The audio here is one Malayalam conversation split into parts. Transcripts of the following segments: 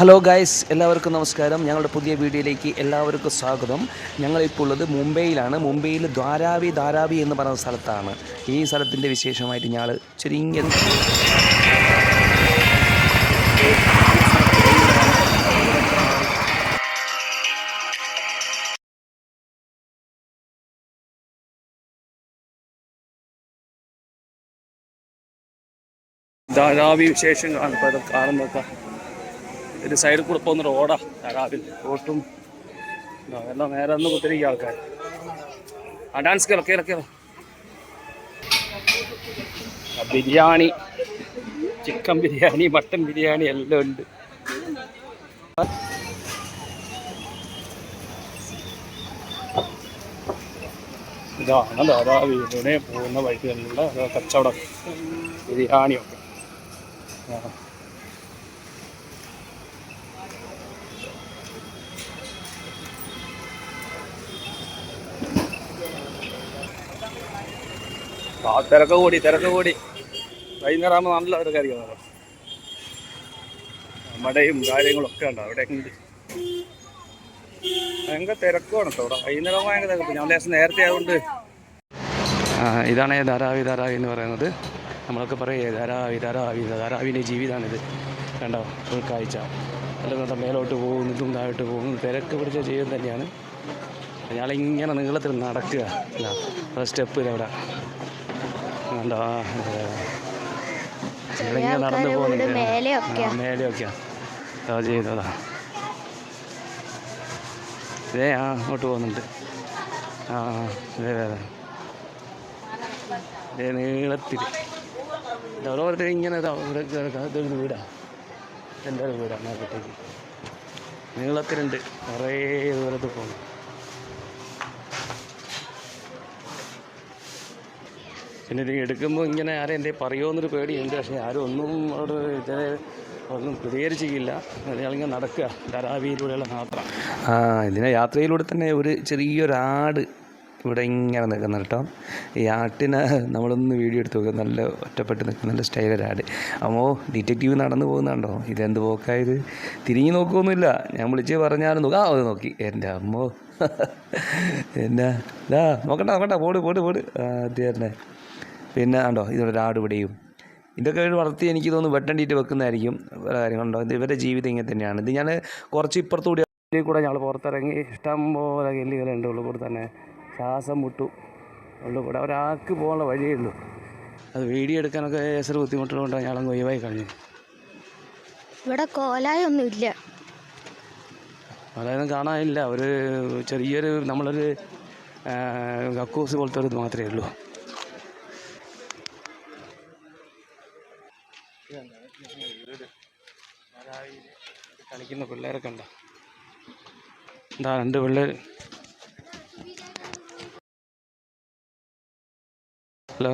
ഹലോ ഗായ്സ് എല്ലാവർക്കും നമസ്കാരം. ഞങ്ങളുടെ പുതിയ വീഡിയോയിലേക്ക് എല്ലാവർക്കും സ്വാഗതം. ഞങ്ങളിപ്പോൾ ഉള്ളത് മുംബൈയിലാണ്. മുംബൈയിൽ ദ്വാരാവി ധാരാവി എന്ന് പറയുന്ന സ്ഥലത്താണ്. ഈ സ്ഥലത്തിന്റെ വിശേഷമായിട്ട് ഞങ്ങൾ ചുരുങ്ങിയ ധാരാവി വിശേഷങ്ങളാണ് കാണുമ്പോൾ കാണുന്നൊക്കെ ഒരു സൈഡിൽ കൂടെ പോകുന്ന റോഡാ ധാരാവിൽ റോട്ടും എല്ലാം നേരെ ഒന്ന് കുത്തിരിക്കുക ആൾക്കാർ ആ ഡാൻസ് കേറ കേള കേള ബിരിയാണി. ചിക്കൻ ബിരിയാണി മട്ടൻ ബിരിയാണി എല്ലാം ഉണ്ട്. ഇതാണ് ധാരാവി ഇവിടെ പോകുന്ന വഴികളിലുള്ള കച്ചവടം. ബിരിയാണിയൊക്കെ. ആ. ആ തിരക്ക് കൂടി തിരക്ക് കൂടി. വൈകുന്നേരം ആകുമ്പോൾ നല്ല തിരക്കായിരിക്കും. മടയും കാര്യങ്ങളൊക്കെ ഉണ്ടോ? അവിടെ ഭയങ്കര തിരക്കുമാണ് കേട്ടോ ഇവിടെ. വൈകുന്നേരം ഭയങ്കര തിരക്ക്. ഞാൻ ലേശം നേരത്തെ ആയതുകൊണ്ട്. ഇതാണ് ധാരാവി ധാരാവി എന്ന് പറയുന്നത്. നമ്മളൊക്കെ പറയേ ധാരാവി ധാരാവി ധാരാവിന്റെ ജീവിതമാണിത് കണ്ടോ? ഫുൾ കാഴ്ച. അല്ലെങ്കിൽ മേലോട്ട് പോകുന്നതും താഴോട്ട് പോകുന്നതും തിരക്ക് പിടിച്ച ജീവിതം തന്നെയാണ്. ഞങ്ങളിങ്ങനെ നീളത്തിൽ നടക്കുക. ഫസ്റ്റ് ഒരു സ്റ്റെപ്പ് അവിടെ കണ്ടോ? നടന്നു ആൾക്കാരെ പോകുന്നുണ്ട് വീട് മേലെയൊക്കെയാ. ആ, മേലെയൊക്കെയാ. അതാ ചെയ്തതാ. ഇതേ ആ അങ്ങോട്ട് പോകുന്നുണ്ട്. ആ ആ, അതെ ഇതേ നീളത്തിൽ ഓരോരുത്തർ ഇങ്ങനെ ഇതാ. ഇതൊരു വീടാ. എന്റെ ഒരു വീടാണ് അങ്ങോട്ടേക്ക് നീളത്തിലുണ്ട്. കുറേ ദൂരത്ത് പോകുന്നു. പിന്നെ ഇത് എടുക്കുമ്പോൾ ഇങ്ങനെ ആരും എന്റെ പറയുമോയെന്നൊരു പേടിയുണ്ട്. പക്ഷേ ആരും ഒന്നും അവിടെ ഇതേ ഒന്നും പ്രതികരിച്ചില്ല ഞങ്ങളിങ്ങനെ നടക്കുക. ധാരാവിയിലൂടെയുള്ള യാത്ര. ആ ഇതിനെ യാത്രയിലൂടെ തന്നെ ഒരു ചെറിയൊരാട് ഇവിടെ ഇങ്ങനെ നിൽക്കുന്ന കേട്ടോ. ഈ ആട്ടിനെ നമ്മളൊന്ന് വീഡിയോ എടുത്ത് നോക്കുക നല്ല ഒറ്റപ്പെട്ട് നിൽക്കുന്ന നല്ല സ്റ്റൈലൊരാട് അമ്മോ ഡിറ്റക്റ്റീവ് നടന്നു പോകുന്നുണ്ടോ? ഇതെന്ത് പോക്കായത്? തിരിഞ്ഞു നോക്കുമൊന്നുമില്ല ഞാൻ വിളിച്ച് പറഞ്ഞാലും നോക്കാം. അത് നോക്കി. എന്റെ അമ്മോ. എന്നാ ഇതാ നോക്കണ്ട നോക്കണ്ട. പോട് പോട് പോട്. ആ അത് തന്നെ. പിന്നെ ഉണ്ടോ ഇതൊരു ഒരാട് ഇവിടെയും ഇതൊക്കെ ഒരു വളർത്തി എനിക്ക് തോന്നുന്നു വെട്ടണ്ടിയിട്ട് വെക്കുന്നതായിരിക്കും വേറെ കാര്യങ്ങളുണ്ടോ ഇത് ഇവരുടെ ജീവിതം ഇങ്ങനെ തന്നെയാണ്. ഇത് ഞാൻ കുറച്ച് ഇപ്പുറത്തുകൂടി ഇതിൽ കൂടെ ഞങ്ങൾ പുറത്തിറങ്ങി ഇഷ്ടം പോലെ ഗല്ലികളുണ്ട് ഉള്ളിൽ കൂടെ തന്നെ. ശ്വാസം മുട്ടു. ഉള്ളിൽ കൂടെ ഒരാൾക്ക് പോകാനുള്ള വഴിയേ ഉള്ളൂ. അത് വീഡിയോ എടുക്കാനൊക്കെ ഏസർ ബുദ്ധിമുട്ടുള്ളതുകൊണ്ട് ഞങ്ങളങ്ങ് ഒഴിവായി കഴിഞ്ഞു ഇവിടെ കോലായൊന്നും ഇല്ല. അതായത് കാണാനില്ല. ഒരു ചെറിയൊരു നമ്മളൊരു കക്കൂസ് പോലത്തെ ഒരു ഇത് മാത്രമേ ഉള്ളൂ. കളിക്കുന്ന പിള്ളേരൊക്കെ ഉണ്ടോ? എന്താ രണ്ട് പിള്ളേർ ഹലോ?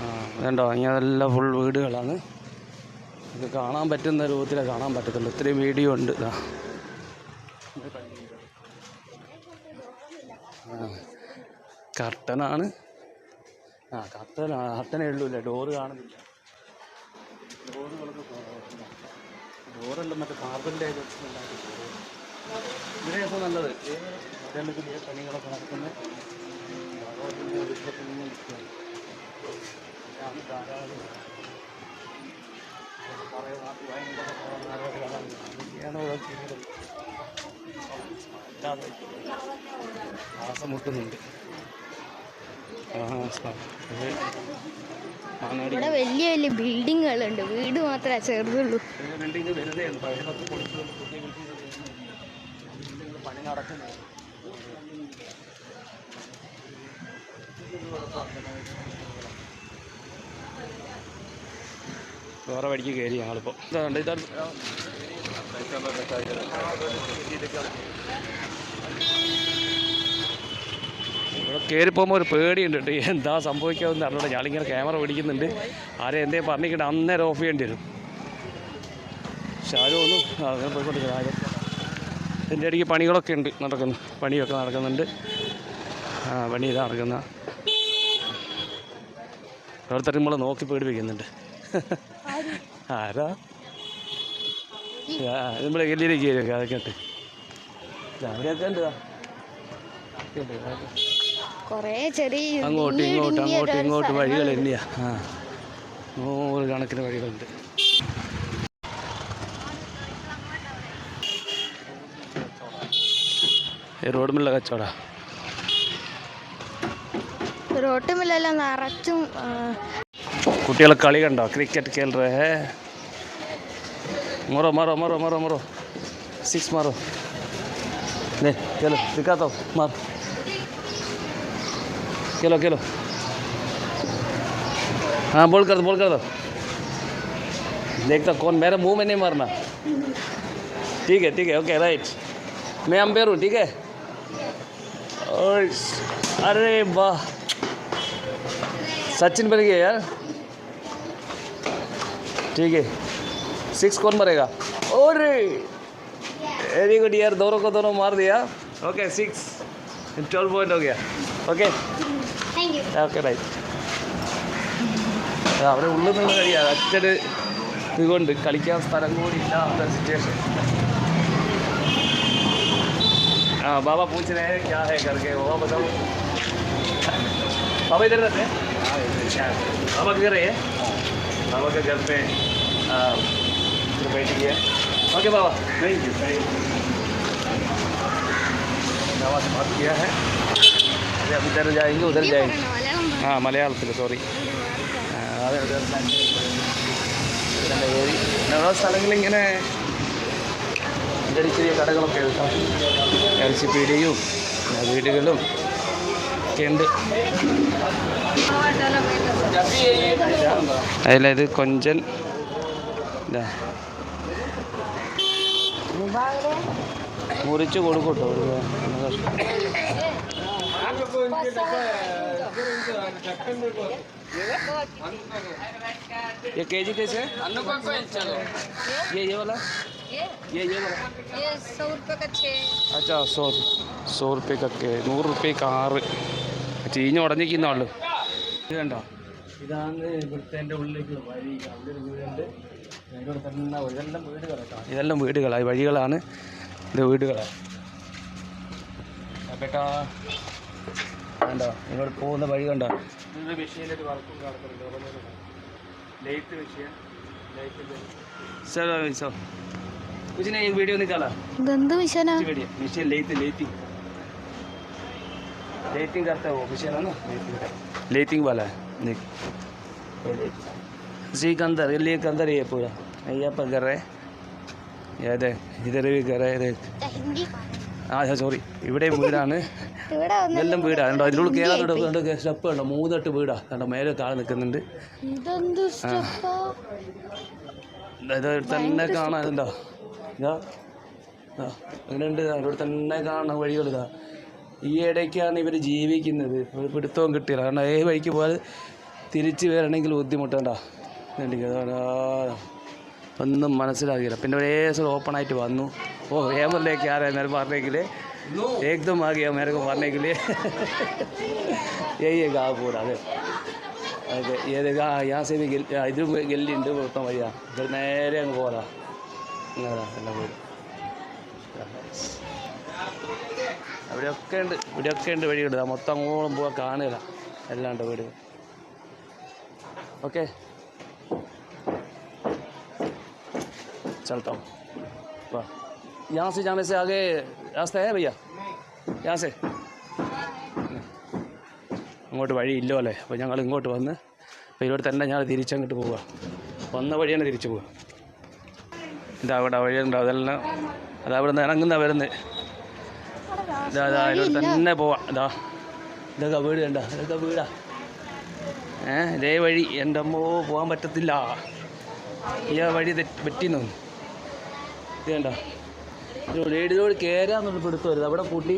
ആ വേണ്ടോ ഇങ്ങനെല്ലാം ഫുൾ വീടുകളാണ്. ഇത് കാണാൻ പറ്റുന്ന രൂപത്തിലേ കാണാൻ പറ്റത്തുള്ളൂ. ഇത്രയും വീഡിയോ ഉണ്ട്. ഇതാ. കർട്ടനാണ്. ആ കർട്ടൻ കർട്ടനേ ഉള്ളൂ ഇല്ല ഡോറ് കാണുന്നില്ല. ഡോറുകളൊക്കെ കുറവാണ്. ഡോറെല്ലാം മറ്റേ കാർബണിന്റെ ഇതിനെ ഇപ്പോൾ നല്ലത് പുതിയ പണികളൊക്കെ നടക്കുന്നത് ശ്വാസം മുട്ടുന്നുണ്ട്. ഇവിടെ വലിയ വലിയ ബിൽഡിങ്ങുകളുണ്ട്. വീട് മാത്രമേ നടക്കുന്നത് വേറെ വഴിക്ക് കയറി ഞങ്ങളിപ്പോൾ ഇതാണ് ഇവിടെ കയറി പോകുമ്പോൾ ഒരു പേടിയുണ്ട് കേട്ടോ എന്താ സംഭവിക്കാമെന്ന് അറിഞ്ഞൂടെ. ഞാനിങ്ങനെ ക്യാമറ പിടിക്കുന്നുണ്ട്. ആരെ എന്തേ പറഞ്ഞിട്ട് അന്നേരം ഓഫ് ചെയ്യേണ്ടി വരും. പക്ഷെ ഒന്നും അങ്ങനെ പോയിക്കൊണ്ടിരിക്കുന്നത് ആരും ഇതിന്റെ ഇടയ്ക്ക് പണികളൊക്കെ ഉണ്ട് നടക്കുന്നു. പണിയൊക്കെ നടക്കുന്നുണ്ട്. ആ പണി ഇതാ നടക്കുന്ന. ഓരോരുത്തരും നമ്മൾ നോക്കി പേടിപ്പിക്കുന്നുണ്ട്. ആരാ? നമ്മളെ ഗല്ലിയിലേക്ക് വരും അതൊക്കെ ഉണ്ട് അവിടെയൊക്കെ ഉണ്ട്. ദാ. കുറേ ചെറിയ അങ്ങോട്ട് ഇങ്ങോട്ട് അങ്ങോട്ട് ഇങ്ങോട്ട് വഴികൾ തന്നെയാ ആ. നൂറുകണക്കിന് വഴികളുണ്ട്. റോഡുമില്ല കച്ചവട. റോട്ടുമില്ലല്ലോ നിറച്ചും കുട്ടികളെ കളി കണ്ടോ? ക്രിക്കറ്റ് കേൾ റേ മറോ മറോ മറോ മറോ മറോ. സിക്സ് മറോ. കേലോ നിൽക്കാത്തോ മാറോ. चलो हूँ खेलो। हाँ बोल कर दो बोल कर दो। देखता कौन मेरे मुँह में नहीं मारना। ठीक है ठीक है ओके राइट मैं अम्पेयर हूँ ठीक है? और अरे वाह। सचिन बन गया यार। ठीक है। सिक्स कौन मरेगा? और वेरी गुड यार दोनों को दोनों मार दिया। ओके सिक्स ट्वेल्व पॉइंट हो गया। ओके ഓക്കെ റൈറ്റ് അവിടെ ഉള്ളിൽ നിന്ന് കഴിയാ അച്ഛന് ഇതുകൊണ്ട് കളിക്കാൻ സ്ഥലം കൂടി ഇല്ലാത്ത സിറ്റുവേഷൻ हाँ बाबा पूछ रहे हैं क्या है करके वो बताओ बाबा इधर रहते हैं बाबा के घर है बाबा के घर पे हाँ, इधर बैठ गया ओके बाबा थैंक यू थैंक यू बाबा से बात किया है अरे अब इधर जाएंगे उधर जाएंगे ആ മലയാളത്തിൽ സോറി ഓരോ സ്ഥലങ്ങളിങ്ങനെ ചെറിയ ചെറിയ കടകളൊക്കെ ഇറച്ചിപ്പീടിയും വീടുകളും ഒക്കെ ഉണ്ട്. അതില ഇത് കൊഞ്ചൻ. ഇതാ. മുറിച്ച് കൊടുക്കൂട്ടോ ഒരു ये के जी कैसे है ये ये वाला ये ये वाला സൗ റുപ്യ का छः अच्छा सौ सौ रुपये കക്കെ നൂറ് റുപ്യക്ക് ആറ് ചീഞ്ഞ് ഉടഞ്ഞിരിക്കുന്നുള്ളൂ ഇത് കണ്ടോ ഇതാണ് ഇവിടുത്തെ എൻ്റെ ഉള്ളിലേക്കുള്ള വഴി അവിടെ ഒരു വീടുണ്ട് എൻ്റെ ഇവിടെ തന്നെ ഇതെല്ലാം വീടുകളാണ് ഇതെല്ലാം വീടുകളാണ് വഴികളാണ് ഇത് വീടുകളാണ് ബേട്ടാ കണ്ടോ ഇങ്ങോട്ട് പോകുന്ന വഴി കണ്ടോ ഇതിൻ്റെ മെഷീനിൽ ഒരു വർക്കും നടക്കുന്നുണ്ട് light machine light sir sir कुछ नहीं एक वीडियो निकाला ഇതെന്ത് മിഷനാ बढ़िया नीचे लेती लेती लेटिंग करता है वो मशीन है ना लेटिंग वाला है देख इसी के अंदर ये के अंदर ही है पूरा यहाँ पर कर रहे हैं ये देख इधर भी कर रहे हैं देख ഹിന്ദി ആ സോറി ഇവിടെ വീടാണ് ഇവിടെ വന്ന് ഇതെല്ലാം വീടാ. കണ്ടോ? കേറാനോ കയറാൻ സ്റ്റെപ്പ് ഉണ്ടോ മൂന്നെട്ട് വീടാ. കണ്ടോ? മേലെ താഴെ നിൽക്കുന്നുണ്ട്. തന്നെ കാണാനുണ്ടോ ഇതാ ഇതാ അങ്ങനെയുണ്ട് അവിടെ തന്നെ കാണുന്ന വഴികൾ ഇതാ. ഈ ഇടയ്ക്കാണ് ഇവർ ജീവിക്കുന്നത്. ഒരു പിടുത്തവും കിട്ടിയില്ല. കാരണം ഏത് വഴിക്ക് പോയാൽ തിരിച്ച് വരണമെങ്കിൽ ബുദ്ധിമുട്ടണ്ട? ഒന്നും മനസ്സിലാകില്ല. പിന്നെ ഒരേ ദിവസം ഓപ്പൺ ആയിട്ട് വന്നു. ഓ ഏമറിലേക്ക് ആരായിരുന്നാലും നേരം പറഞ്ഞെങ്കിൽ एकदम आ गया मेरे को मारने के लिए। यही है गाँव पूरा देखो। ये देखा यहाँ से भी इधर गिल्ली ഉണ്ട് മൊത്തം വയ്യ ഇവർ നേരെ അങ്ങ് പോരാ എല്ലാം പോയി ഇവിടെയൊക്കെ ഉണ്ട് ഇവിടെയൊക്കെ ഉണ്ട് വഴി കിട്ടുക മൊത്തം അങ്ങോളം പോവാൻ കാണുക എല്ലാം ഉണ്ട് വീട് ഓക്കെ ചലട്ടോ വാ यहाँ से जाने से आगे रास्ता है भैया यहाँ से അങ്ങോട്ട് വഴിയില്ലോ അല്ലേ അപ്പോൾ ഞങ്ങൾ ഇങ്ങോട്ട് വന്ന് അപ്പോൾ ഇവിടെ തന്നെ ഞങ്ങൾ തിരിച്ചങ്ങോട്ട് പോവുക വന്ന വഴി തന്നെ തിരിച്ചു പോവുക ഇതാ അവിടെ വഴിയുണ്ടോ അതെല്ലാം അതാ അവിടെ നിന്ന് ഇറങ്ങുന്ന വരുന്നത് ഇതാ ഇതാ ഇവിടെ തന്നെ പോവാം ഇതാ ഇതൊക്കെ വീട് കണ്ട ഇതൊക്കെ വീടാ ഏ ഇതേ വഴി എൻ്റെ അമ്മോ പോകാൻ പറ്റത്തില്ല ഈ ആ വഴി തെറ്റ് പറ്റിന്നു ഇത് കണ്ടോ ലേഡിയോട് കയറാന്നുള്ള പിടുത്തം വരുന്നത് അവിടെ കൂട്ടി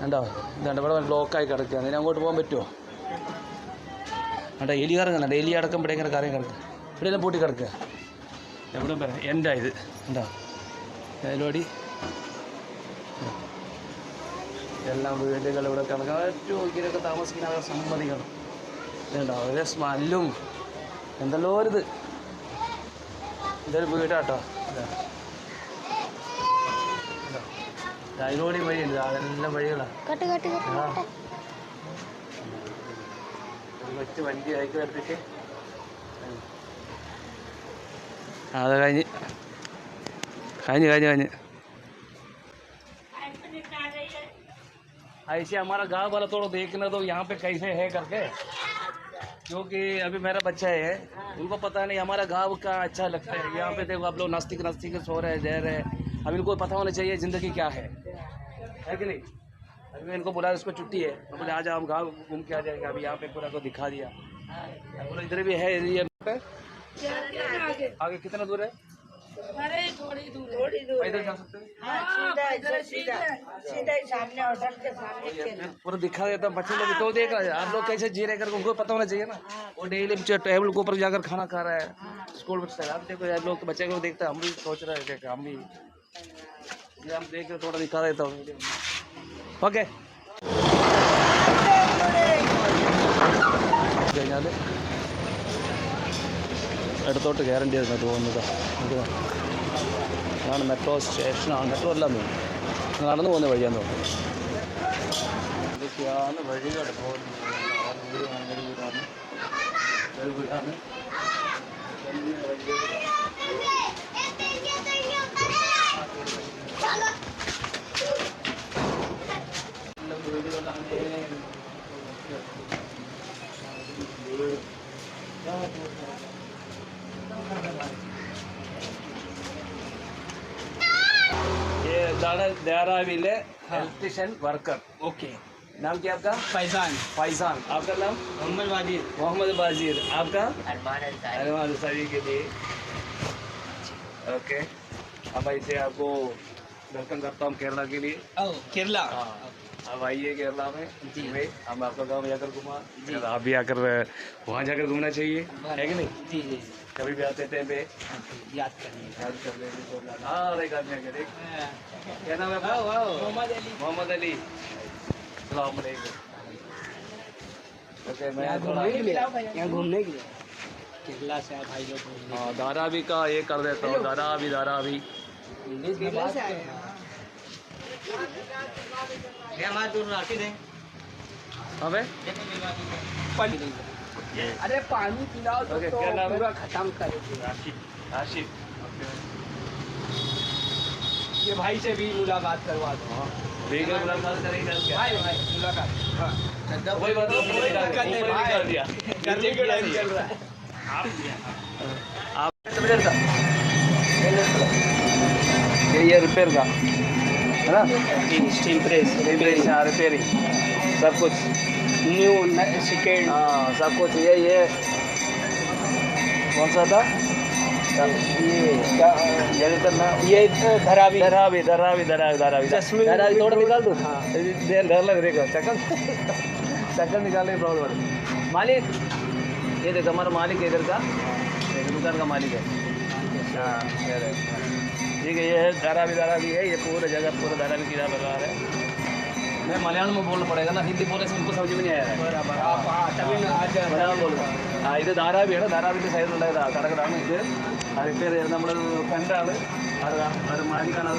കണ്ടോ? ഇതാണ്ട് ഇവിടെ ബ്ലോക്കായി കിടക്കുക. ഇനി അങ്ങോട്ട് പോകാൻ പറ്റുമോ? കണ്ടോ എലി കറങ്ങണ്ട എലി അടക്കുമ്പോഴേ ഇങ്ങനെ കറങ്ങി കിടക്കുക ഇവിടെയെല്ലാം പൂട്ടി കിടക്കുക എവിടെ പറയാം എന്റെ ഇത്. കണ്ടോ? അതിലോടി എല്ലാം വീടുകൾ ഇവിടെ കിടക്കുക ഏറ്റവും ഇങ്ങനെയൊക്കെ താമസിക്കുന്ന അവരെ സമ്മതിക്കണം ഇതുണ്ടോ? അവരെ സ്മെല്ലും. എന്തല്ലോ ഒരു ഇത്. ഇതൊരു വീടാട്ടോ. അതിലൂടെ വഴിയുണ്ട് ഇതാ, അതെല്ലാം വഴികളാണ് കട്ട് കട്ട് കട്ട് ആ. കട്ട് ഒരു കൊച്ചു വണ്ടി അയക്കി എടുത്തിട്ട് ആ അത് കഴിഞ്ഞ് കഴിഞ്ഞ് കഴിഞ്ഞ് കഴിഞ്ഞ് ऐसे हमारा गांव वाला थोड़ा देखना तो यहाँ पे कैसे है करके क्योंकि अभी मेरा बच्चा है उनको पता नहीं हमारा गांव का अच्छा लगता है यहाँ पे देखो आप लोग नास्तिक नास्तिक सो रहे हैं जह रहे हैं अब इनको पता होना चाहिए ज़िंदगी क्या है। है कि नहीं? अभी मैं इनको बोला उसको छुट्टी है। मैं बोले आज हम गाँव घूम के आ जाएँगे। अभी यहाँ पे पूरा को दिखा दिया। बोला इधर भी है एरिया पे आगे। कितना दूर है? थोड़ी दूर पैदल जा सकते हैं? हाँ, सीधा सीधा। सीधा सीधा सामने होटल के सामने पूरा दिखा देता हूँ बच्चे लोग तो देख रहे हैं। आप लोग कैसे जी रहे करके उनको पता होना चाहिए ना। वो डेली टेबल के ऊपर जाकर खाना खा रहा है। स्कूल में आप देखो आप लोग बच्चे को देखते हैं। हम भी सोच रहे हैं हम भी ഞാൻ ബ്രേക്കിലത്തോടെ നിൽക്കാതെ എത്താം ഓക്കെ. കഴിഞ്ഞാൽ ഇടത്തോട്ട് കയറേണ്ടിയായിരുന്നു തോന്നുന്നത് അതാണ് മെട്രോ സ്റ്റേഷനാണ് മെട്രോ അല്ല തോന്നുന്നു. നടന്നു പോകുന്ന വഴിയാന്ന് തോന്നുന്നു. ഇതൊക്കെയാണ് വഴികൾ ये इलेक्ट्रिशियन वर्कर ओके। नाम क्या आपका? फैजान। फैजान। आपका नाम? मोहम्मद वाजिद। मोहम्मद बाजीर आपका? अरमान अंसारी। अरमान के लिए। ओके अब ऐसे आपको वेलकम करता हूँ केरला के लिए। ओ केरला। हाँ। अब आइए केरला में। जी। में हम आपका गाँव जाकर घुमा। अगर आप भी आकर वहाँ जाकर घूमना चाहिए। है कि नहीं? जी जी कभी भी आते थे पे याद करिए। याद कर लेंगे तो हाँ आके देख क्या नाम है मोहम्मद अली। मोहम्मद अली। सलाम यहाँ घूमने के लिए। केरला से भाई लोग हाँ धारावी का ये कर देता हूँ। धारावी धारावी इंग्लिश में बात हमें अरे पानी पिलाओ तो, पूरा खत्म कर ये भाई से भी मुलाकात करवा दो मुलाकात करेंगे भाई भाई कर दिया आप आप ये रिपेयर का है ना? स्टील प्रेस रिपेयरिंग हाँ रिपेयरिंग सब कुछ। न्यू सेकेंड हाँ सब कुछ ये ये। कौन सा था? ये क्या ये ये धरावी। धरावी धरावी धरावी धरावी। चश्मे धरावी थोड़ा निकाल दो। हाँ। डर डर लग देखो चक्कर। चक्कर निकालने प्रॉब्लम मालिक ये देखो हमारा मालिक इधर का। दुकान का मालिक है। हाँ। ठीक है ये है धारावी धारावी है ये पूरा जगह पूरा धारावी की लगा है मैं मलयालम में बोलना पड़ेगा ना हिंदी बोलने से उनको समझ में नहीं आया है बराबर आप हाँ, तभी ना आज മലയാളം പോലും ആ ഇത് ധാരാവിയാണ് ധാരാവിൻ്റെ സൈഡിലുള്ളതാ കടകടാണ് ഇത് ആ റിപ്പയർ ചെയ്ത് നമ്മൾ ഫ്രണ്ടാണ് അത് അത് മാനിക്കാണ്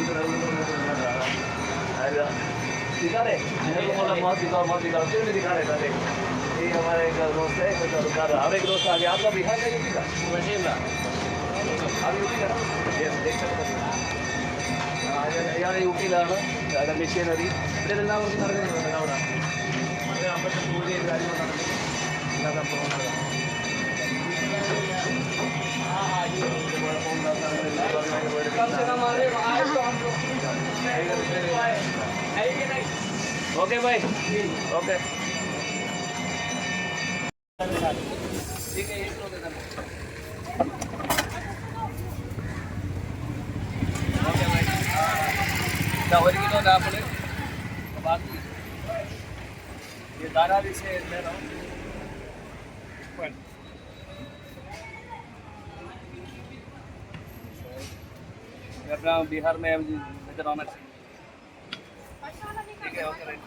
അത് दिखारे मेरे को बोला मत दिखाओ मत दिखाओ क्यों नहीं दिखा रहे थे ये हमारे एक दोस्त है कुछ दिखा रहा और एक दोस्त आ गया आपका बिहार का यूपी का वैसे ही आप यूपी का അയാൾ യൂട്ടിയിലാണ് മെഷീനറി ഇവിടെ എല്ലാം നടക്കുന്നുണ്ട് അവിടെ അമ്പലത്തിൽ പൂജയും കാര്യങ്ങളും നടക്കുന്നു എല്ലാ സംഭവങ്ങളും ഓക്കെ ബൈ. ഓക്കെ. ഒരു കിലോ ആപ്പിൾ ബാക്കി ये धारावी से ले रहा हूँ वन ये अपना बिहार में नजर आना चाहिए ठीक है ओके राइट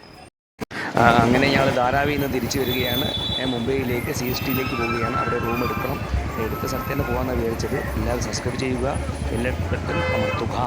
അങ്ങനെ ഞങ്ങൾ ധാരാവിയിൽ നിന്ന് തിരിച്ചു വരികയാണ് ഞാൻ മുംബൈയിലേക്ക് സി എസ് ടിയിലേക്ക് പോവുകയാണ് അവിടെ റൂം എടുക്കണം എടുത്ത സ്ഥലത്ത് തന്നെ പോകാമെന്നാണ് വിചാരിച്ചത് എല്ലാവരും സബ്സ്ക്രൈബ് ചെയ്യുക എല്ലാ ബട്ടൺ അമർത്തുക